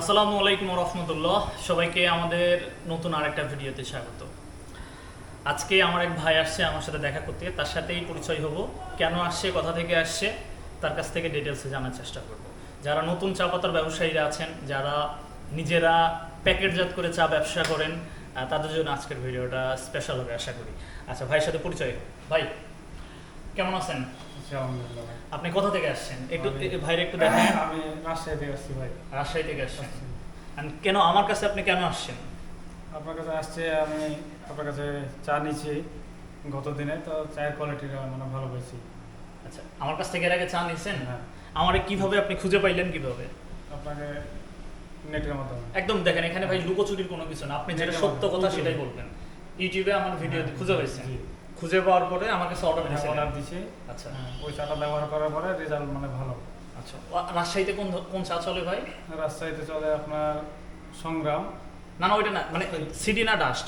আসসালামু আলাইকুম রহমতুল্লাহ। সবাইকে আমাদের নতুন আরেকটা ভিডিওতে স্বাগত। আজকে আমার এক ভাই আসছে আমার সাথে দেখা করতে, তার সাথেই পরিচয় হব। কেন আসছে, কোথা থেকে আসছে, তার কাছ থেকে ডিটেলসে জানার চেষ্টা করব। যারা নতুন চা পাতার ব্যবসায়ীরা আছেন, যারা নিজেরা প্যাকেটজাত করে চা ব্যবসা করেন তাদের জন্য আজকের ভিডিওটা স্পেশাল হবে, আশা করি। আচ্ছা ভাইয়ের সাথে পরিচয় ভাই কেমন আছেন? আচ্ছা। আপনি কোথা থেকে আসছেন? একটু ভাইয়ের একটু দেখেন। আমি রাজশাহী থেকে আসছি ভাই। রাজশাহী থেকে আসছেন। কেন আমার কাছে আপনি কেন আসছেন? আপনার কাছে আসছে আমি আপনার কাছে চা নিয়েছি গত দিনে তো চায়ের কোয়ালিটিটা মানে ভালো পেয়েছি আচ্ছা আমার কাছ থেকে এর আগে চা নিয়েছেন? হ্যাঁ। আমারে কীভাবে আপনি খুঁজে পাইলেন কীভাবে? আপনাকে নেটের মাধ্যমে। একদম দেখেন এখানে ভাই লুকোচুরির কোনো কিছু না। আপনি যেটা সত্য কথা সেটাই বলবেন। ইউটিউবে আমার ভিডিও হ্যাঁ, খুঁজে পাইছেন। জি। খুঁজে পাওয়ার পরে আমার কাছে অর্ডার দিয়েছেন অর্ডার দিছি আচ্ছা। হ্যাঁ, ওই চাটা ব্যবহার করার পরে রেজাল্ট মানে ভালো। আচ্ছা। রাজশাহীতে কোন কোন চা চলে ভাই? রাজশাহীতে চলে আপনার সংগ্রাম। না না ওইটা না মানে সিডি না ডাস্ট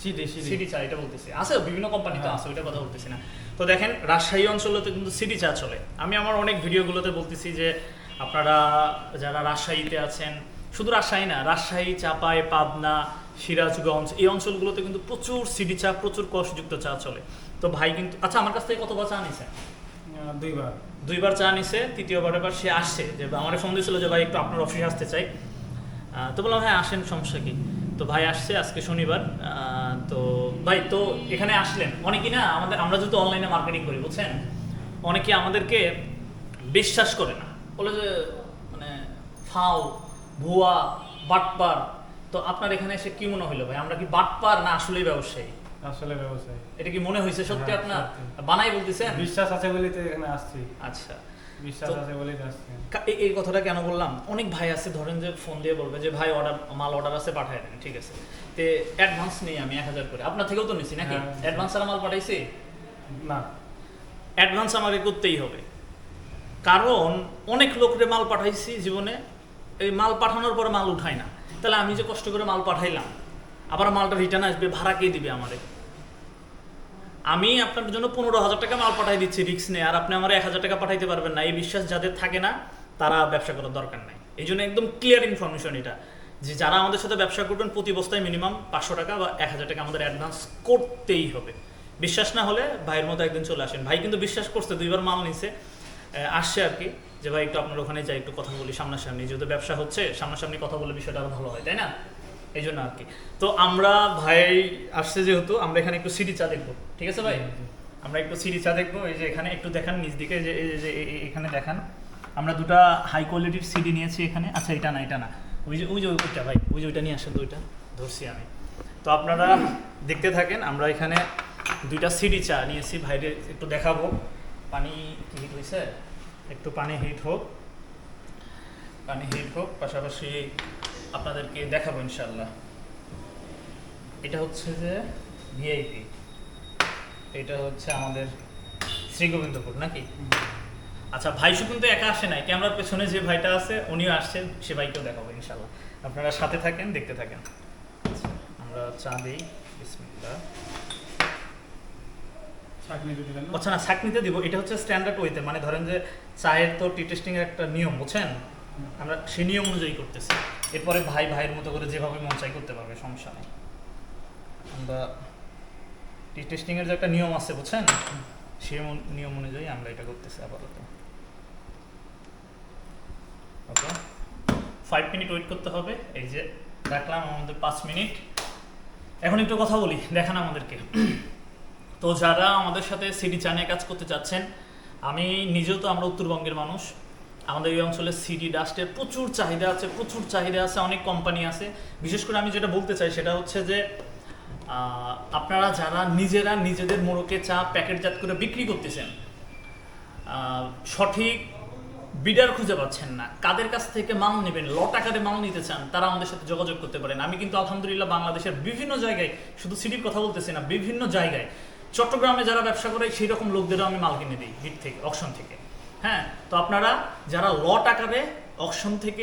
সিডি সিডি সিডি চা এটা বলতেছি। আছে বিভিন্ন কোম্পানিতে হ্যাঁ। আছে ওইটা কথা বলতেছি না। তো দেখেন রাজশাহী অঞ্চলেতে কিন্তু সিডি চা চলে। আমি আমার অনেক ভিডিওগুলোতে বলতেছি যে আপনারা যারা রাজশাহীতে আছেন শুধু রাজশাহী না রাজশাহী চাপাই পাবনা সিরাজগঞ্জ এই অঞ্চলগুলোতে কিন্তু প্রচুর সিডি চা প্রচুর কষযুক্ত চা চলে। তো ভাই কিন্তু আচ্ছা আমার কাছ থেকে কতবার চা নিছে? দুইবার। দুইবার চা নিছে তৃতীয়বার এবার সে আসছে। যে আমার ফোন দিয়েছিল যে ভাই একটু আপনার অফিসে আসতে চাই। তো বললাম হ্যাঁ আসেন সমস্যা কি? তো ভাই আসছে আজকে শনিবার। তো ভাই তো এখানে আসলেন। অনেকেই না আমাদের আমরা যেহেতু অনলাইনে মার্কেটিং করি বুঝছেন? অনেকে আমাদেরকে বিশ্বাস করে না। বলে যে মানে ফাও ভুয়া বাটপার তো আপনার এখানে এসে কি মনে হলো ভাই? আমরা কি বাটপার না আসলেই ব্যবসায়ী? আসলে ব্যবসায়ী। এটা কি মনে হয়েছে সত্যি হ্যাঁ, আপনার? বানাই বলতেছেন? বিশ্বাস আছে বলেই তো এখানে আসছি। আচ্ছা। বিশ্বাস আছে বলেই আসছি। এই- কথাটা কেন বললাম? অনেক ভাই আছে ধরেন যে ফোন দিয়ে বলবে যে ভাই অর্ডার মাল অর্ডার আছে পাঠায় দেন ঠিক আছে। তে অ্যাডভান্স নেই আমি এক হাজার করে। আপনার থেকেও তো নিছি নাকি। অ্যাডভান্স আর মাল পাঠাইছি? না। অ্যাডভান্স আমাকে করতেই হবে। কারণ অনেক লোকরে মাল পাঠাইছি জীবনে। এই মাল পাঠানোর পরে মাল উঠায় না। তাহলে আমি যে কষ্ট করে মাল পাঠাইলাম, আবার মালটা রিটার্ন আসবে, ভাড়া কে দিবে আমারে? আমি আপনার জন্য পনেরো হাজার টাকা মাল পাঠাই দিচ্ছি রিক্স নেই, আর আপনি আমার এক হাজার টাকা পাঠাইতে পারবেন না। এই বিশ্বাস যাদের থাকে না, তারা ব্যবসা করার দরকার নাই। এই জন্য একদম ক্লিয়ার ইনফরমেশন এটা, যে যারা আমাদের সাথে ব্যবসা করবেন, প্রতি বস্তায় মিনিমাম পাঁচশো টাকা বা এক হাজার টাকা আমাদের অ্যাডভান্স করতেই হবে। বিশ্বাস না হলে ভাইয়ের মতো একদিন চলে আসেন। ভাই কিন্তু বিশ্বাস করছে, দুইবার মাল নিছে আসছে আর কি। যে ভাই একটু আপনার ওখানে যাই একটু কথা বলি সামনাসামনি। যেহেতু ব্যবসা হচ্ছে সামনাসামনি কথা বলে বিষয়টা আরও ভালো হয় তাই না? এই জন্য আর কি। তো আমরা ভাই আসছে যেহেতু আমরা এখানে একটু সিটি চা দেখব ঠিক আছে ভাই? আমরা একটু সিটি চা দেখব এই যে এখানে একটু দেখান নিচ দিকে যে এই যে এখানে দেখান। আমরা দুটা হাই কোয়ালিটির সিডি নিয়েছি এখানে। আচ্ছা এটা না এটা না। ওই যে ওই যে ওইটা ভাই ওই যে ওইটা নিয়ে আসেন তো ওইটা ধরছি আমি। তো আপনারা দেখতে থাকেন আমরা এখানে দুইটা সিডি চা নিয়েছি। ভাইরে একটু দেখাবো। পানি কি হয়েছে একটু পানি হিট হোক। পানি হিট হোক পাশাপাশি আপনাদেরকে দেখাবো ইনশাল্লাহ এটা হচ্ছে যে ভিআইপি এটা হচ্ছে আমাদের শ্রীগোবিন্দপুর নাকি? আচ্ছা ভাই শুধু কিন্তু একা আসে নাই। ক্যামেরার পেছনে যে ভাইটা আছে উনিও আসছেন সে ভাইকেও দেখাবো ইনশাল্লাহ আপনারা সাথে থাকেন দেখতে থাকেন। আচ্ছা, আমরা চা দিই। না? আচ্ছা না ছাকনিতে দিব। এটা হচ্ছে স্ট্যান্ডার্ড ওয়েতে মানে ধরেন যে চায়ের তো টি টেস্টিং এর একটা নিয়ম বুঝছেন? আমরা সেই নিয়ম অনুযায়ী করতেছি। এরপরে ভাই ভাইয়ের মতো করে যেভাবে মন চাই করতে পারবে সমস্যা নেই। আমরা টি টেস্টিং এর যে একটা নিয়ম আছে বুঝছেন? সেই নিয়ম অনুযায়ী আমরা এটা করতেছি আপাতত। ওকে? ফাইভ মিনিট ওয়েট করতে হবে। এই যে রাখলাম আমাদের পাঁচ মিনিট। এখন একটু কথা বলি দেখান আমাদেরকে। তো যারা আমাদের সাথে সিডি চা নিয়ে কাজ করতে চাচ্ছেন, আমি নিজেও তো আমরা উত্তরবঙ্গের মানুষ। আমাদের এই অঞ্চলে সিডি ডাস্টের প্রচুর চাহিদা আছে, প্রচুর চাহিদা আছে, অনেক কোম্পানি আছে। বিশেষ করে আমি যেটা বলতে চাই সেটা হচ্ছে যে আপনারা যারা নিজেরা নিজেদের মোড়কে চা প্যাকেটজাত করে বিক্রি করতেছেন সঠিক বিডার খুঁজে পাচ্ছেন না। কাদের কাছ থেকে মাল নেবেন, লট আকারে মাল নিতে চান, তারা আমাদের সাথে যোগাযোগ করতে পারেন। আমি কিন্তু আলহামদুলিল্লাহ বাংলাদেশের বিভিন্ন জায়গায়, শুধু সিটির কথা বলতেছি না, বিভিন্ন জায়গায় চট্টগ্রামে যারা ব্যবসা করে সেই রকম লোকদেরও আমি মাল কিনে দিই, হিট থেকে অকশন থেকে। হ্যাঁ তো আপনারা যারা লট আকারে অকশন থেকে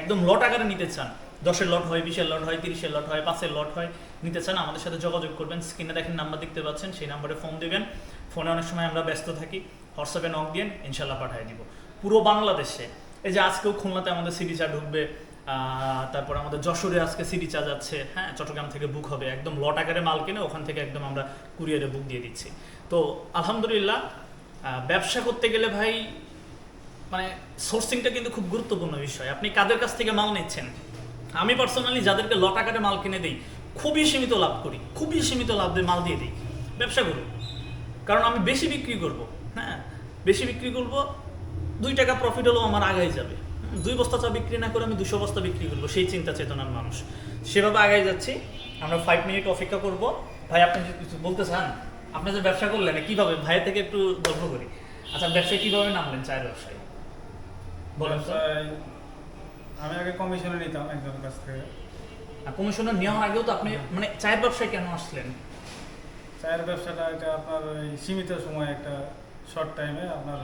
একদম লট আকারে নিতে চান, দশের লট হয়, বিশের লট হয়, তিরিশের লট হয়, পাঁচের লট হয়, নিতে চান, আমাদের সাথে যোগাযোগ করবেন। স্ক্রিনে দেখেন নাম্বার দেখতে পাচ্ছেন, সেই নাম্বারে ফোন দেবেন। ফোনে অনেক সময় আমরা ব্যস্ত থাকি, হোয়াটসঅ্যাপে নক দিন ইনশাল্লাহ পাঠিয়ে দিব। পুরো বাংলাদেশে, এই যে আজকেও খুলনাতে আমাদের চা ঢুকবে তারপর আমাদের যশোরে আজকে সিডি চা যাচ্ছে হ্যাঁ চট্টগ্রাম থেকে বুক হবে। একদম লট আকারে মাল কিনে ওখান থেকে একদম আমরা কুরিয়ারে বুক দিয়ে দিচ্ছি। তো আলহামদুলিল্লাহ ব্যবসা করতে গেলে ভাই মানে সোর্সিংটা কিন্তু খুব গুরুত্বপূর্ণ বিষয়। আপনি কাদের কাছ থেকে মাল নিচ্ছেন? আমি পার্সোনালি যাদেরকে লট আকারে মাল কিনে দিই, খুবই সীমিত লাভ করি। খুবই সীমিত লাভ দিয়ে মাল দিয়ে দিই। ব্যবসা করুন। কারণ আমি বেশি বিক্রি করব হ্যাঁ বেশি বিক্রি করব, দুই টাকা প্রফিট হলেও আমার আগাই যাবে। দুই বস্তা চা বিক্রি না করে আমি দুশো বস্তা বিক্রি করব সেই চিন্তা চেতনার মানুষ। সেভাবে আগে যাচ্ছি আমরা ফাইভ মিনিট অপেক্ষা করব। ভাই আপনি কিছু বলতে চান আপনি যে ব্যবসা করলেন কীভাবে? ভাইয়ের থেকে একটু গল্প করি। আচ্ছা ব্যবসায় কীভাবে নামলেন চায়ের ব্যবসায়? বলেন আমি আগে কমিশনে নিতাম একজনের কাছ থেকে। কমিশনার নেওয়ার আগেও তো আপনি মানে চায়ের ব্যবসায় কেন আসলেন? চায়ের ব্যবসাটা এটা আপনার সীমিত সময় একটা শর্ট টাইমে আপনার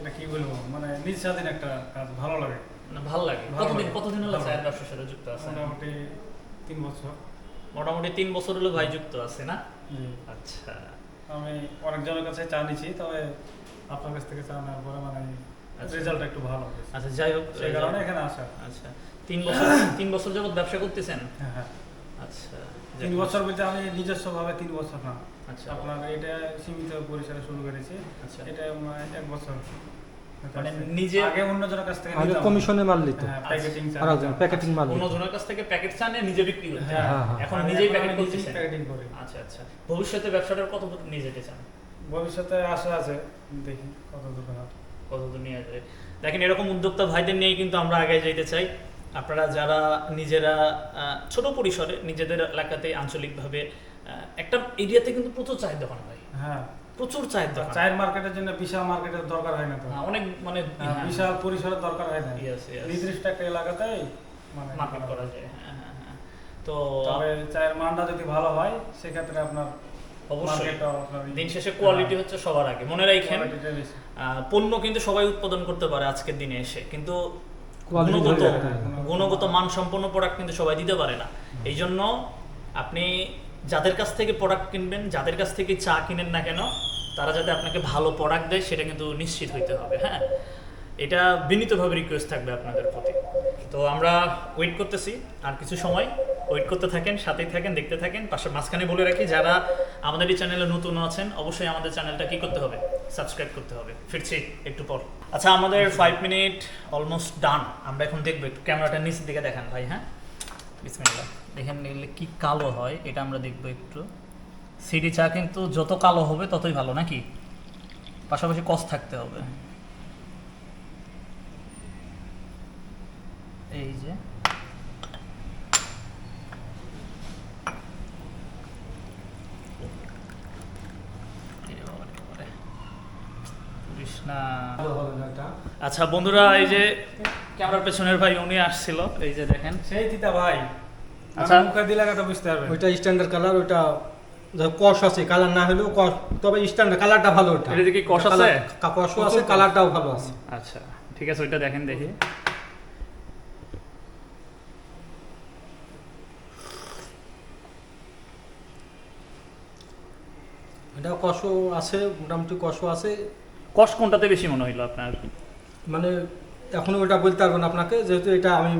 এটা কি বলব? মানে নিজ স্বাধীন একটা কাজ ভালো লাগে। না ভালো লাগে। কতদিন কতদিন হলো চায়ের ব্যবসার সাথে যুক্ত আছেন মোটামুটি তিন বছর। মোটামুটি তিন বছর হলো ভাই যুক্ত আছে না? আচ্ছা। আমি অনেকজনের কাছে চা নিছি তবে আপনার কাছ থেকে চা নেওয়ার পরে মানে আচ্ছা। রেজাল্ট একটু ভালো আচ্ছা যাই হোক সেই কারণে এখানে আসা আচ্ছা। তিন বছর তিন বছর যাবত ব্যবসা করতেছেন? হ্যাঁ হ্যাঁ। আচ্ছা তিন বছর বলতে আমি নিজস্ব ভাবে তিন বছর না। আচ্ছা। আপনার এটা সীমিত পরিসরে শুরু করেছি। আচ্ছা। এটা এক বছর। মানে নিজে- আগে অন্যজনের কাছ থেকে আগে নিতাম। কমিশনে মাল নিত। হ্যাঁ প্যাকেটিং আর প্যাকেটিং মাল অন্যজনের কাছ থেকে প্যাকেট চানে নিজে বিক্রি করতে। হ্যাঁ, হ্যাঁ। এখন নিজেই প্যাকেট করতেছেন। প্যাকেটিং করি। আচ্ছা আচ্ছা। ভবিষ্যতে ব্যবসাটার কত দূর নিয়ে যেতে চান? ভবিষ্যতে আশা আছে। দেখি কত দূর কত দূর নিয়ে যাবে? দেখেন এরকম উদ্যোক্তা ভাইদের নিয়ে কিন্তু আমরা আগে যেতে চাই। আপনারা যারা নিজেরা ছোট পরিসরে নিজেদের এলাকাতে আঞ্চলিকভাবে একটা এরিয়াতে কিন্তু প্রচুর দোকান ভাই হ্যাঁ। প্রচুর দোকান। চায়ের মার্কেটের জন্য বিশাল মার্কেটের দরকার হয় না তো? হ্যাঁ, অনেক মানে হ্যাঁ, বিশাল পরিসরের দরকার হয় না. নির্দিষ্ট একটা এলাকাতেই মানে মার্কেট করা যায় হ্যাঁ হ্যাঁ হ্যাঁ। তো তবে চায়ের মানটা যদি ভালো হয় সেক্ষেত্রে আপনার অবশ্যই। দিন শেষে কোয়ালিটি হচ্ছে সবার আগে। মনে রাখেন পণ্য কিন্তু সবাই উৎপাদন করতে পারে আজকের দিনে এসে। কিন্তু গুণগত গুণগত মানসম্পন্ন প্রোডাক্ট কিন্তু সবাই দিতে পারে না। এই জন্য আপনি যাদের কাছ থেকে প্রোডাক্ট কিনবেন যাদের কাছ থেকে চা কিনেন না কেন তারা যাতে আপনাকে ভালো প্রোডাক্ট দেয় সেটা কিন্তু নিশ্চিত হইতে হবে হ্যাঁ? এটা বিনীতভাবে রিকোয়েস্ট থাকবে আপনাদের প্রতি। তো আমরা ওয়েট করতেছি আর কিছু সময় ওয়েট করতে থাকেন সাথেই থাকেন দেখতে থাকেন পাশে মাঝখানে বলে রাখি যারা আমাদের এই চ্যানেলে নতুন আছেন অবশ্যই আমাদের চ্যানেলটা কি করতে হবে? সাবস্ক্রাইব করতে হবে। ফিরছি একটু পর। আচ্ছা আমাদের ফাইভ মিনিট অলমোস্ট ডান আমরা এখন দেখব একটু ক্যামেরাটা নিচের দিকে দেখান ভাই হ্যাঁ? বিসমিল্লাহ। দেখেন এগুলো কি কালো হয় এটা আমরা দেখব একটু। সিডি চা কিন্তু যত কালো হবে ততই ভালো নাকি? পাশাপাশি কস থাকতে হবে। এই যে এরে বাবারে বাবারে। কৃষ্ণা ভালো হবে না। আচ্ছা বন্ধুরা এই যে ক্যামেরার পেছনের ভাই উনি আসছিল। এই যে দেখেন। সেই তিতা ভাই। আচ্ছা। মুখে দিলে কথা বুঝতে পারবে ওইটা স্ট্যান্ডার্ড কালার ওইটা যা কষ আছে কালার না হলেও কষ তবে স্ট্যান্ডার্ড কালারটা ভালো ওটা। এটাতে কি কষ আছে? কালার- আছে কালারটাও ভালো আছে। আচ্ছা ঠিক আছে ওইটা দেখেন দেখি। এটা কষও আছে মোটামুটি কষও আছে। কষ্ট কোনটাতে বেশি মনে হইল আপনার? মানে এখনও ওটা বলতে পারব না আপনাকে যেহেতু এটা আমি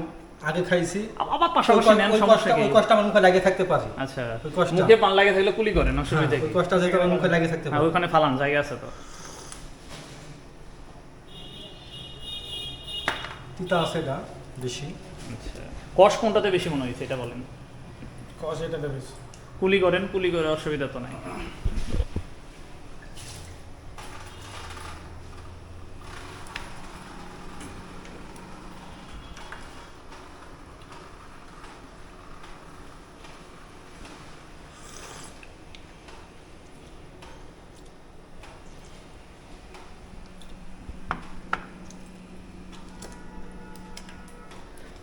আগে খাইছি। আবার পাশাপাশি নেন সমস্যা কি? ওই কষ্টটা আমার মুখে লাগে থাকতে পারে। আচ্ছা ওই কষ্টটা। মুখে পান লাগে থাকলে কুলি করেন অসুবিধা হ্যাঁ, কি? ওই কষ্টটা যেহেতু আমার মুখে লাগে থাকতে হ্যাঁ পারে। ওখানে ফালান জায়গা আছে তো। তিতা আছে এটা বেশি। আচ্ছা কষ কোনটাতে বেশি মনে হয়েছে এটা বলেন। কষ এটাতে বেশি। কুলি করেন কুলি করে অসুবিধা তো নাই।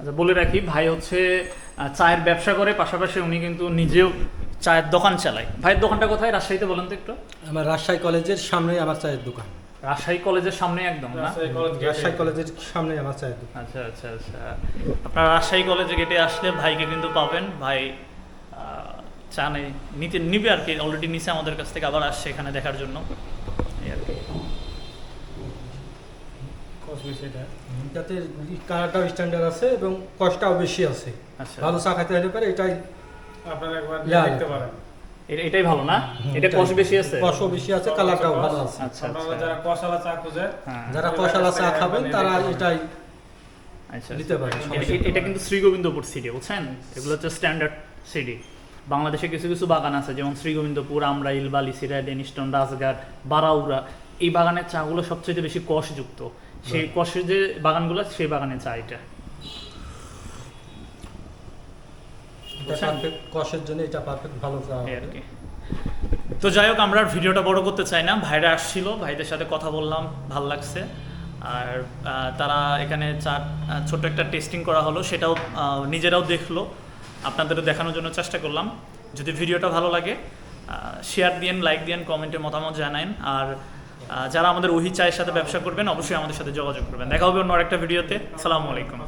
আচ্ছা বলে রাখি ভাই হচ্ছে চায়ের ব্যবসা করে পাশাপাশি উনি কিন্তু নিজেও চায়ের দোকান চালায়। ভাইয়ের দোকানটা কোথায়? রাজশাহীতে বলেন তো একটু। আমার রাজশাহী কলেজের সামনে আমার চায়ের দোকান। রাজশাহী কলেজের সামনে একদম না? রাজশাহী রাজশাহী কলেজের সামনে আমার চায়ের দোকান। আচ্ছা আচ্ছা আচ্ছা। আপনার রাজশাহী কলেজে গেটে আসলে ভাইকে কিন্তু পাবেন। ভাই আহ, চা নেই নিতে নিবে আর কি অলরেডি নিচে আমাদের কাছ থেকে আবার আসছে এখানে দেখার জন্য। কষ এটা। যাতে স্ট্যান্ডার্ড আছে এবং কষ্টটাও বেশি আছে। আচ্ছা। ভালো চা খাইতে হলে পারে এটাই আপনারা একবার দেখতে পারেন। এটাই ভালো না? এটা। কষ বেশি আছে? কষও বেশি আছে কালারটাও ভালো আছে। আচ্ছা আচ্ছা। যারা কষালা চা খুঁজে হ্যাঁ। যারা কষালা চা খাবেন তারা এটাই আচ্ছা পারে, এ- সমস্যা এ- এটা কিন্তু শ্রীগোবিন্দপুর সিডি বুঝছেন? এগুলো হচ্ছে স্ট্যান্ডার্ড সিডি বাংলাদেশে কিছু কিছু বাগান আছে যেমন শ্রীগোবিন্দপুর আমরাইল বালিসিরা ডেনিস্টন রাজঘাট বারাউরা। এই বাগানের চাগুলো সবচেয়ে বেশি কষযুক্ত সেই কষের যে বাগানগুলো সেই বাগানে চা এটা। কষের জন্য এটা পারফেক্ট ভালো চা আর কি। তো যাই হোক আমরা ভিডিওটা বড় করতে চাই না। ভাইরা আসছিল ভাইদের সাথে কথা বললাম ভালো লাগছে। আর তারা এখানে চা ছোট্ট একটা টেস্টিং করা হলো সেটাও নিজেরাও দেখল। আপনাদেরও দেখানোর জন্য চেষ্টা করলাম। যদি ভিডিওটা ভালো লাগে শেয়ার দিয়েন লাইক দিয়েন কমেন্টে মতামত জানান আর যারা আমাদের ওহি চায়ের সাথে ব্যবসা করবেন, অবশ্যই আমাদের সাথে যোগাযোগ করবেন। দেখা হবে অন্য আরেকটা ভিডিওতে। আসসালামু আলাইকুম।